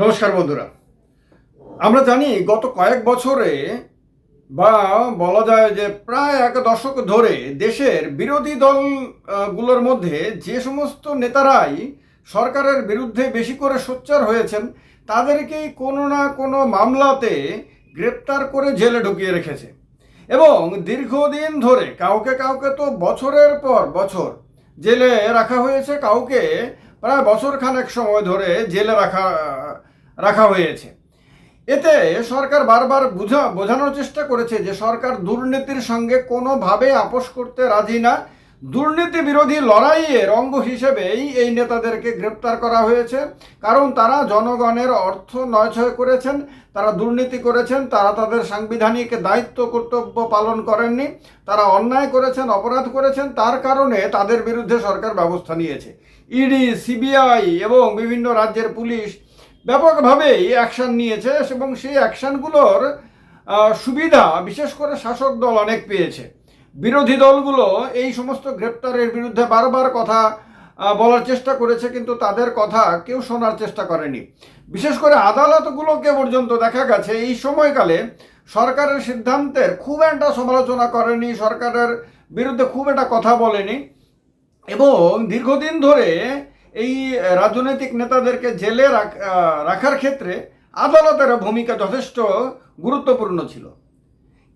নমস্কার বন্ধুরা। আমরা জানি গত কয়েক বছরে বা বলা যায় যে প্রায় এক দশক ধরে দেশের বিরোধী দলগুলোর মধ্যে যে সমস্ত নেতারাই সরকারের বিরুদ্ধে বেশি করে সোচ্চার হয়েছেন, তাদেরকেই কোনো না কোনো মামলাতে গ্রেপ্তার করে জেলে ঢুকিয়ে রেখেছে। এবং দীর্ঘদিন ধরে কাউকে কাউকে তো বছরের পর বছর জেলে রাখা হয়েছে, কাউকে প্রায় বছর খানেক সময় ধরে জেলে রাখা রাখা হয়েছে। এতে সরকার বারবার বুঝা, বোঝানোর চেষ্টা করেছে যে সরকার দুর্নীতির সঙ্গে কোনোভাবে আপোষ করতে রাজি না। দুর্নীতি বিরোধী লড়াইয়ের অঙ্গ হিসেবেই এই নেতাদেরকে গ্রেপ্তার করা হয়েছে। কারণ তারা জনগণের অর্থ নয়ছয় করেছেন, তারা দুর্নীতি করেছেন, তারা তাদের সাংবিধানিক দায়িত্ব, কর্তব্য পালন করেননি, তারা অন্যায় করেছেন, অপরাধ করেছেন, তার কারণে তাদের বিরুদ্ধে সরকার ব্যবস্থা নিয়েছে। ইডি, সিবিআই এবং বিভিন্ন রাজ্যের পুলিশ ব্যাপকভাবেই অ্যাকশন নিয়েছে এবং সেই অ্যাকশনগুলোর সুবিধা বিশেষ করে শাসক দল অনেক পেয়েছে। বিরোধী দলগুলো এই সমস্ত গ্রেপ্তারের বিরুদ্ধে বারবার কথা বলার চেষ্টা করেছে কিন্তু তাদের কথা কেউ শোনার চেষ্টা করেনি। বিশেষ করে আদালতগুলোকে পর্যন্ত দেখা গেছে, এই সময়কালে সরকারের সিদ্ধান্তের খুব একটা সমালোচনা করেনি, সরকারের বিরুদ্ধে খুব একটা কথা বলেনি এবং দীর্ঘদিন ধরে এই রাজনৈতিক নেতাদেরকে জেলে রাখার ক্ষেত্রে আদালতের ভূমিকা যথেষ্ট গুরুত্বপূর্ণ ছিল।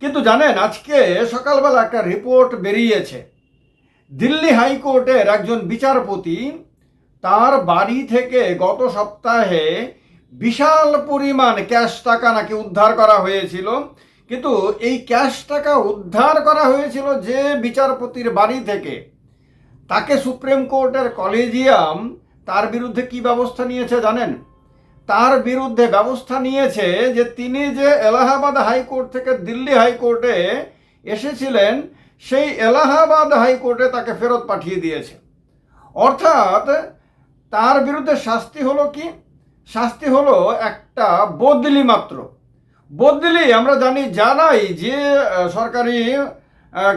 কিন্তু জানেন, আজকে সকালবেলা একটা রিপোর্ট বেরিয়েছে। দিল্লি হাইকোর্টের একজন বিচারপতি তার বাড়ি থেকে গত সপ্তাহে বিশাল পরিমাণ ক্যাশ টাকা নাকি উদ্ধার করা হয়েছিল। কিন্তু এই ক্যাশ টাকা উদ্ধার করা হয়েছিল যে বিচারপতির বাড়ি থেকে। তাকে সুপ্রিম কোর্টের কলেজিয়াম তার বিরুদ্ধে কি ব্যবস্থা নিয়েছে জানেন? তার বিরুদ্ধে ব্যবস্থা নিয়েছে যে তিনি যে এলাহাবাদ হাইকোর্ট থেকে দিল্লি হাইকোর্টে এসেছিলেন, সেই এলাহাবাদ হাইকোর্টে তাকে ফেরত পাঠিয়ে দিয়েছে। অর্থাৎ তার বিরুদ্ধে শাস্তি হলো কি? শাস্তি হলো একটা বদলি মাত্র। বদলি আমরা জানি জানাই যে সরকারি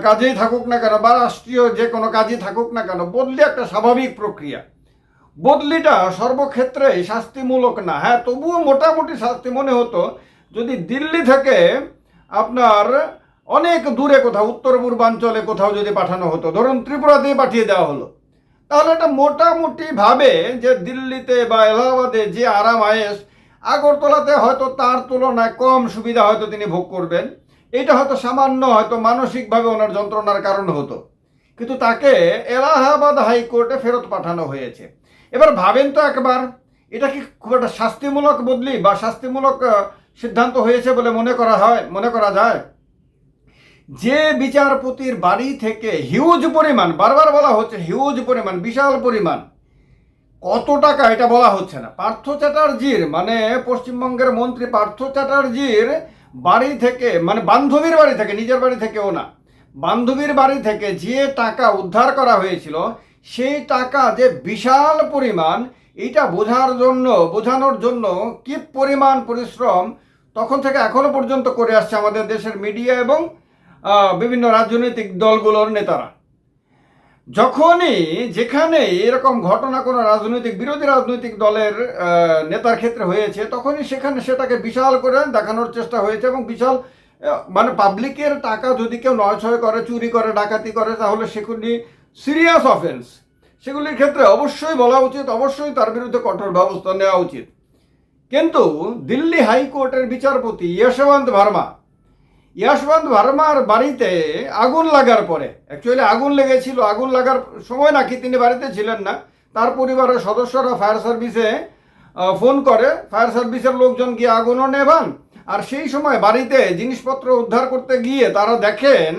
কাজেই থাকুক না কেন, বা রাষ্ট্রীয় যে কোনো কাজই থাকুক না কেন, বদলি একটা স্বাভাবিক প্রক্রিয়া। বদলিটা সর্বক্ষেত্রেই শাস্তিমূলক না। হ্যাঁ তবুও মোটামুটি শাস্তি মনে হতো, যদি দিল্লি থেকে আপনার অনেক দূরে কোথাও, উত্তর পূর্বাঞ্চলে কোথাও যদি পাঠানো হতো, ধরুন ত্রিপুরাতেই পাঠিয়ে দেওয়া হলো, তাহলে এটা মোটামুটি ভাবে যে দিল্লিতে বা এলাহাবাদে যে আরাম আয়েস, আগরতলাতে হয়তো তার তুলনায় কম সুবিধা হয়তো তিনি ভোগ করবেন। এটা হয়তো সামান্য, হয়তো মানসিকভাবে ওনার যন্ত্রণার কারণ হতো। কিন্তু তাকে এলাহাবাদ হাইকোর্টে ফেরত পাঠানো হয়েছে। এবার ভাবেন তো একবার, এটা কি খুব একটা শাস্তিমূলক বদলি বা শাস্তিমূলক সিদ্ধান্ত হয়েছে বলে মনে করা হয়, মনে করা যায়? যে বিচারপতির বাড়ি থেকে হিউজ পরিমাণ, বারবার বলা হচ্ছে হিউজ পরিমাণ, বিশাল পরিমাণ, কত টাকা এটা বলা হচ্ছে না। পার্থ চ্যাটার্জির মানে পশ্চিমবঙ্গের মন্ত্রী পার্থ চ্যাটার্জির বাড়ি থেকে মানে বান্ধবীর বাড়ি থেকে, নিজের বাড়ি থেকেও না, বান্ধবীর বাড়ি থেকে যে টাকা উদ্ধার করা হয়েছিল, সেই টাকা যে বিশাল পরিমাণ, এটা বোঝার জন্য, বোঝানোর জন্য কি পরিমাণ পরিশ্রম তখন থেকে এখনও পর্যন্ত করে আসছে আমাদের দেশের মিডিয়া এবং বিভিন্ন রাজনৈতিক দলগুলোর নেতারা। যখনই যেখানে এরকম ঘটনা কোনো রাজনৈতিক, বিরোধী রাজনৈতিক দলের নেতার ক্ষেত্রে হয়েছে, তখনই সেখানে সেটাকে বিশাল করে দেখানোর চেষ্টা হয়েছে এবং বিশাল মানে পাবলিকের টাকা যদি কেউ নয়ছয় করে, চুরি করে, ডাকাতি করে, তাহলে সেগুলি সিরিয়াস অফেন্স সেগুলির ক্ষেত্রে অবশ্যই বলা উচিত, অবশ্যই তার বিরুদ্ধে কঠোর ব্যবস্থা নেওয়া উচিত। কিন্তু দিল্লি হাইকোর্টের বিচারপতি যশবন্ত ভার্মা যশবন্ত ভার্মার বাড়িতে আগুন লাগার পরে অ্যাকচুয়ালি আগুন লেগেছিল, আগুন লাগার সময় নাকি তিনি বাড়িতে ছিলেন না, তার পরিবারের সদস্যরা ফায়ার সার্ভিসে ফোন করে, ফায়ার সার্ভিসের লোকজন গিয়ে আগুনও নেভান। আর সেই সময় বাড়িতে জিনিসপত্র উদ্ধার করতে গিয়ে তারা দেখেন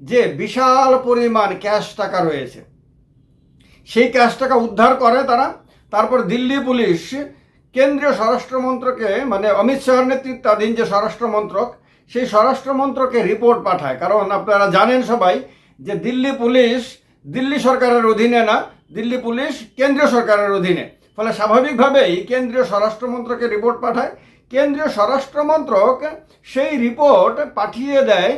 যে বিশাল পরিমাণ ক্যাশ টাকা রয়েছে। সেই ক্যাশ টাকা উদ্ধার করে তারা। তারপর দিল্লি পুলিশ কেন্দ্রীয় স্বরাষ্ট্রমন্ত্রকে মানে অমিত শাহর নেতৃত্বাধীন যে স্বরাষ্ট্রমন্ত্রক সেই স্বরাষ্ট্রমন্ত্রকে রিপোর্ট পাঠায়। কারণ আপনারা জানেন সবাই যে দিল্লি পুলিশ দিল্লি সরকারের অধীনে না, দিল্লি পুলিশ কেন্দ্রীয় সরকারের অধীনে। ফলে স্বাভাবিকভাবেই কেন্দ্রীয় স্বরাষ্ট্রমন্ত্রকে রিপোর্ট পাঠায়। কেন্দ্রীয় স্বরাষ্ট্রমন্ত্রক সেই রিপোর্ট পাঠিয়ে দেয়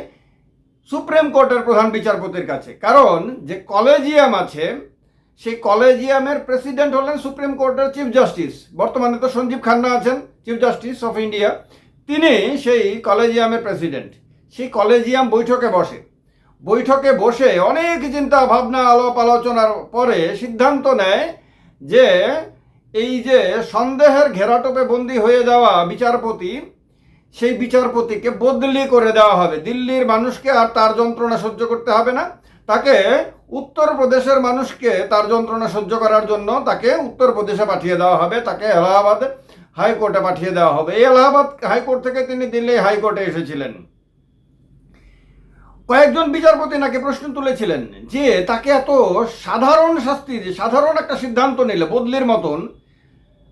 সুপ্রিম কোর্টের প্রধান বিচারপতির কাছে। কারণ যে কলেজিয়াম আছে, সেই কলেজিয়ামের প্রেসিডেন্ট হলেন সুপ্রিম কোর্টের চিফ জাস্টিস বর্তমানে তো সঞ্জীব খান্না আছেন চিফ জাস্টিস অফ ইন্ডিয়া তিনি সেই কলেজিয়ামের প্রেসিডেন্ট সেই কলেজিয়াম বৈঠকে বসে। বৈঠকে বসে অনেক চিন্তা, ভাবনা, আলাপ আলোচনার পরে সিদ্ধান্ত নেয় যে এই যে সন্দেহের ঘেরাটোপে বন্দী হয়ে যাওয়া বিচারপতি, সেই বিচারপতিকে বদলি করে দেওয়া হবে। দিল্লির মানুষকে আর তার যন্ত্রণা সহ্য করতে হবে না। তাকে উত্তরপ্রদেশের মানুষকে তার যন্ত্রণা সহ্য করার জন্য তাকে উত্তরপ্রদেশে পাঠিয়ে দেওয়া হবে। তাকে এলাহাবাদ হাইকোর্টে পাঠিয়ে দেওয়া হবে। এই এলাহাবাদ হাইকোর্ট থেকে তিনি দিল্লি হাইকোর্টে এসেছিলেন। কয়েকজন বিচারপতি নাকি প্রশ্ন তুলেছিলেন যে তাকে এত সাধারণ শাস্তি, যে সাধারণ একটা সিদ্ধান্ত নিলে বদলির মতন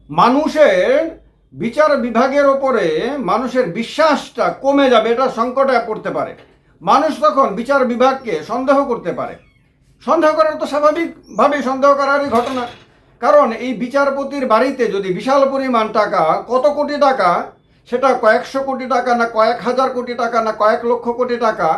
মানুষের বিচার বিভাগের ওপরে মানুষের বিশ্বাসটা কমে যাবে, এটা সংকটে পড়তে পারে। মানুষ তখন বিচার বিভাগকে সন্দেহ করতে পারে। সন্দেহ করার তো স্বাভাবিকভাবেই সন্দেহ করারই ঘটনা। কারণ এই বিচারপতির বাড়িতে যদি বিশাল পরিমাণ টাকা, কত কোটি টাকা, সেটা কয়েকশো কোটি টাকা না কয়েক হাজার কোটি টাকা না কয়েক লক্ষ কোটি টাকা,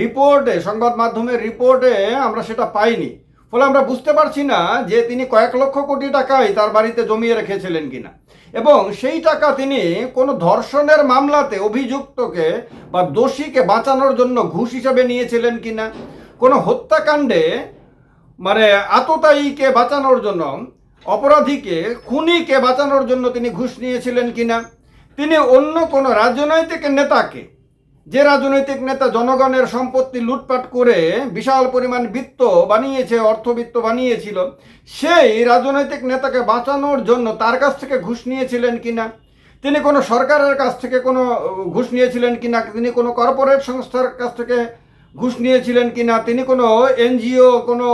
রিপোর্টে, সংবাদ মাধ্যমের রিপোর্টে আমরা সেটা পাইনি। ফলে আমরা বুঝতে পারছি না যে তিনি কয়েক লক্ষ কোটি টাকাই তার বাড়িতে জমিয়ে রেখেছিলেন কিনা। এবং সেই টাকা তিনি কোনো ধর্ষণের মামলাতে অভিযুক্তকে বা দোষীকে বাঁচানোর জন্য ঘুষ হিসাবে নিয়েছিলেন কিনা, কোনো হত্যাকাণ্ডে মানে আততায়ীকে বাঁচানোর জন্য অপরাধীকে খুনিকে বাঁচানোর জন্য তিনি ঘুষ নিয়েছিলেন কিনা? তিনি অন্য কোনো রাজনৈতিক নেতাকে, যে রাজনৈতিক নেতা জনগণের সম্পত্তি লুটপাট করে বিশাল পরিমাণ বৃত্ত বানিয়েছে, অর্থবৃত্ত বানিয়েছিল, সেই রাজনৈতিক নেতাকে বাঁচানোর জন্য তার কাছ থেকে ঘুষ নিয়েছিলেন কিনা? তিনি কোনো সরকারের কাছ থেকে কোনো ঘুষ নিয়েছিলেন কিনা? তিনি কোনো কর্পোরেট সংস্থার কাছ থেকে ঘুষ নিয়েছিলেন কিনা? তিনি কোনো এনজিও, কোনো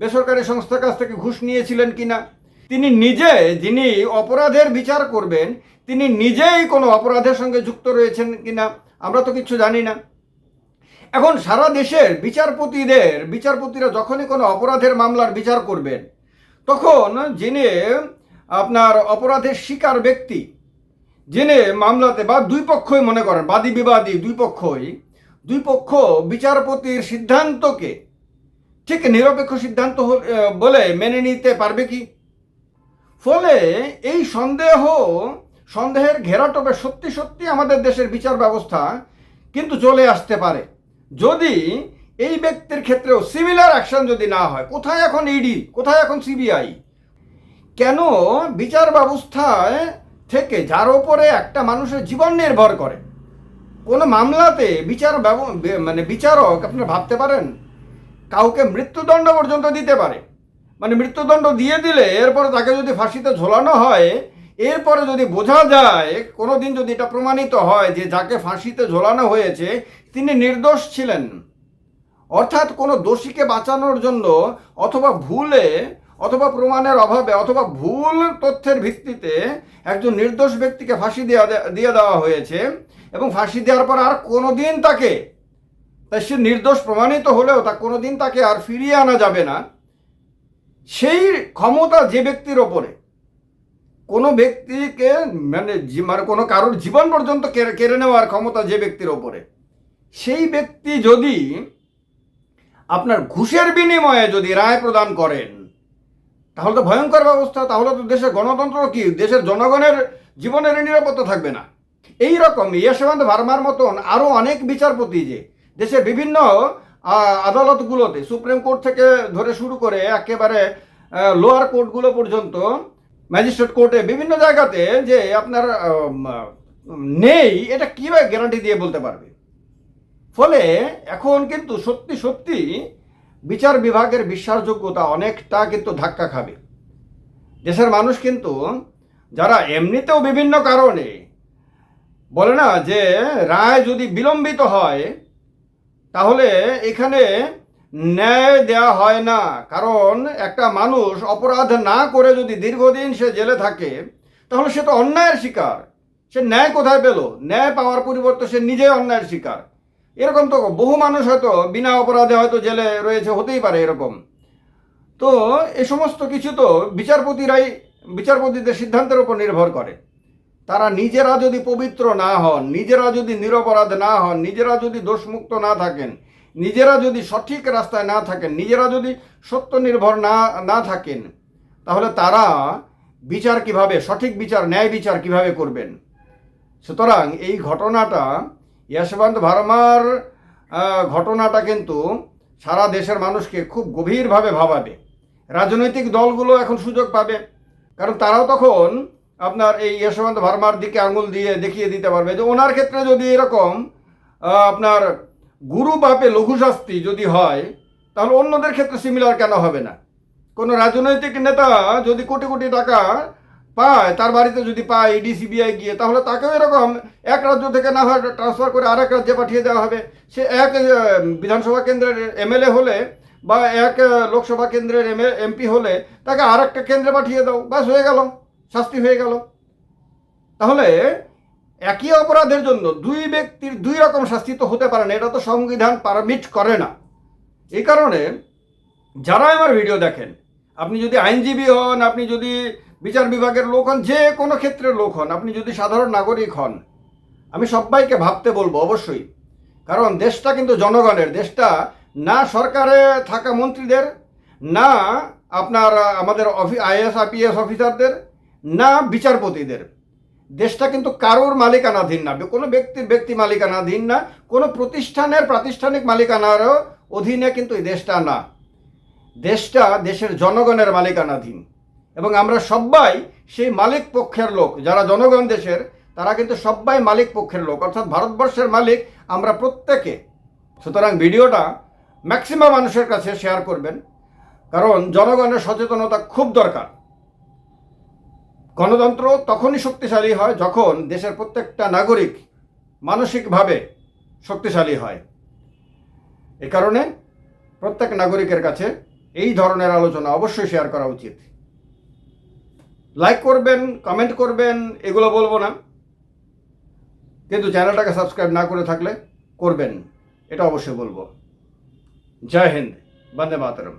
বেসরকারি সংস্থার কাছ থেকে ঘুষ নিয়েছিলেন কিনা? তিনি নিজে যিনি অপরাধের বিচার করবেন, তিনি নিজেই কোনো অপরাধের সঙ্গে যুক্ত রয়েছেন কিনা আমরা তো কিছু জানি না। এখন সারা দেশের বিচারপতিদের, বিচারপতিরা যখনই কোনো অপরাধের মামলার বিচার করবেন, তখন যিনি আপনার অপরাধের শিকার ব্যক্তি, যিনি মামলাতে বা দুই পক্ষই মনে করেন, বাদী বিবাদী দুই পক্ষই, দুই পক্ষ বিচারপতির সিদ্ধান্তকে ঠিক নিরপেক্ষ সিদ্ধান্ত বলে মেনে নিতে পারবে কি? ফলে এই সন্দেহ, সন্দেহের ঘেরাটোপে সত্যি সত্যি আমাদের দেশের বিচার ব্যবস্থা কিন্তু চলে আসতে পারে। যদি এই ব্যক্তির ক্ষেত্রেও সিমিলার অ্যাকশন যদি না হয়, কোথায় এখন ইডি কোথায় এখন সিবিআই কেন বিচার ব্যবস্থায় থেকে যার ওপরে একটা মানুষের জীবন নির্ভর করে? কোনো মামলাতে বিচার মানে বিচারক আপনারা ভাবতে পারেন? কাউকে মৃত্যুদণ্ড পর্যন্ত দিতে পারে। মানে মৃত্যুদণ্ড দিয়ে দিলে এরপরে তাকে যদি ফাঁসিতে ঝোলানো হয়, এরপরে যদি বোঝা যায় কোনো দিন যদি এটা প্রমাণিত হয় যে যাকে ফাঁসিতে ঝোলানো হয়েছে, তিনি নির্দোষ ছিলেন। অর্থাৎ কোনো দোষীকে বাঁচানোর জন্য অথবা ভুলে, অথবা প্রমাণের অভাবে, অথবা ভুল তথ্যের ভিত্তিতে একজন নির্দোষ ব্যক্তিকে ফাঁসি দেওয়া দিয়ে দেওয়া হয়েছে এবং ফাঁসি দেওয়ার পর আর কোনো দিন তাকে, তাই সে নির্দোষ প্রমাণিত হলেও তা কোনো দিন তাকে আর ফিরিয়ে আনা যাবে না। সেই ক্ষমতা যে ব্যক্তির ওপরে, কোনো ব্যক্তিকে মানে মানে কোনো কারোর জীবন পর্যন্ত কেড়ে নেওয়ার ক্ষমতা যে ব্যক্তির ওপরে, সেই ব্যক্তি যদি আপনার ঘুষের বিনিময়ে যদি রায় প্রদান করেন, তাহলে তো ভয়ঙ্কর ব্যবস্থা, তাহলে তো দেশের গণতন্ত্র কি? দেশের জনগণের জীবনের নিরাপত্তা থাকবে না। এই রকম ইয়েশবন্ত ভার্মার মতন আরও অনেক বিচারপতি যে, দেশের বিভিন্ন আদালতগুলোতে, সুপ্রিম কোর্ট থেকে ধরে শুরু করে একেবারে লোয়ার কোর্টগুলো পর্যন্ত ম্যাজিস্ট্রেট কোর্টে বিভিন্ন জায়গাতে যে আপনার নেই, এটা কীভাবে গ্যারান্টি দিয়ে বলতে পারবে? ফলে এখন কিন্তু সত্যি সত্যি বিচার বিভাগের বিশ্বাসযোগ্যতা অনেকটা কিন্তু ধাক্কা খাবে। দেশের মানুষ কিন্তু, যারা এমনিতেও বিভিন্ন কারণে বলে না যে রায় যদি বিলম্বিত হয় তাহলে এখানে ন্যায় দেয়া হয় না। কারণ একটা মানুষ অপরাধ না করে যদি দীর্ঘদিন সে জেলে থাকে, তাহলে সে তো অন্যায়ের শিকার। সে ন্যায় কোথায় পেল? ন্যায় পাওয়ার পরিবর্তে সে নিজেই অন্যায়ের শিকার। এরকম তো বহু মানুষ হয়তো বিনা অপরাধে হয়তো জেলে রয়েছে, হতেই পারে এরকম। তো এ সমস্ত কিছু তো বিচারপতিরাই, বিচারপতিদের সিদ্ধান্তের উপর নির্ভর করে। তারা নিজেরা যদি পবিত্র না হন, নিজেরা যদি নিরপরাধ না হন, নিজেরা যদি দোষমুক্ত না থাকেন, নিজেরা যদি সঠিক রাস্তায় না থাকেন, নিজেরা যদি সত্য নির্ভর না না থাকেন, তাহলে তারা বিচার কীভাবে, সঠিক বিচার, ন্যায় বিচার কীভাবে করবেন? সুতরাং এই ঘটনাটা যশবন্ত ভার্মার ঘটনাটা কিন্তু সারা দেশের মানুষকে খুব গভীরভাবে ভাবাবে। রাজনৈতিক দলগুলো এখন সুযোগ পাবে। কারণ তারাও তখন আপনার এই যশবন্ত ভার্মার দিকে আঙুল দিয়ে দেখিয়ে দিতে পারবে যে ওনার ক্ষেত্রে যদি এরকম আপনার গুরু বাপে লঘু শাস্তি যদি হয়, তাহলে অন্যদের ক্ষেত্রে সিমিলার কেন হবে না? কোনো রাজনৈতিক নেতা যদি কোটি কোটি টাকা পায়, তার বাড়িতে যদি পায় ইডি সিবিআই গিয়ে, তাহলে তাকেও এরকম এক রাজ্য থেকে না হয় ট্রান্সফার করে আরেক রাজ্যে পাঠিয়ে দেওয়া হবে। সে এক বিধানসভা কেন্দ্রের এমএলএ হলে বা এক লোকসভা কেন্দ্রের এম এমপি হলে তাকে আরেকটা কেন্দ্রে পাঠিয়ে দাও। বাস হয়ে গেল। শাস্তি হয়ে গেল। তাহলে একই অপরাধের জন্য দুই ব্যক্তির দুই রকম শাস্তি তো হতে পারে না, এটা তো সংবিধান পারমিট করে না। এই কারণে যারা আমার ভিডিও দেখেন, আপনি যদি আইনজীবী হন, আপনি যদি বিচার বিভাগের লোক হন, যে কোনো ক্ষেত্রের লোক হন, আপনি যদি সাধারণ নাগরিক হন, আমি সবাইকে ভাবতে বলব অবশ্যই, কারণ দেশটা কিন্তু জনগণের, দেশটা না সরকারে থাকা মন্ত্রীদের, না আপনার আমাদের অফি আইএস আইপিএস অফিসারদের না বিচারপতিদের। দেশটা কিন্তু কারোর মালিকানাধীন না। কোনো ব্যক্তির ব্যক্তি মালিকানাধীন না, কোনো প্রতিষ্ঠানের প্রাতিষ্ঠানিক মালিকানারও অধীনে কিন্তু এই দেশটা না। দেশটা দেশের জনগণের মালিকানাধীন। এবং আমরা সবাই সেই মালিক পক্ষের লোক। যারা জনগণ দেশের, তারা কিন্তু সবাই মালিক পক্ষের লোক। অর্থাৎ ভারতবর্ষের মালিক আমরা প্রত্যেকে। সুতরাং ভিডিওটা ম্যাক্সিমাম মানুষের কাছে শেয়ার করবেন। কারণ জনগণের সচেতনতা খুব দরকার। গণতন্ত্র তখনই শক্তিশালী হয় যখন দেশের প্রত্যেকটা নাগরিক মানসিকভাবে শক্তিশালী হয়। এ কারণে প্রত্যেক নাগরিকের কাছে এই ধরনের আলোচনা অবশ্যই শেয়ার করা উচিত। লাইক করবেন কমেন্ট করবেন, এগুলো বলব না। কিন্তু চ্যানেলটাকে সাবস্ক্রাইব না করে থাকলে করবেন, এটা অবশ্যই বলব। জয় হিন্দ, বন্দে মাতরম।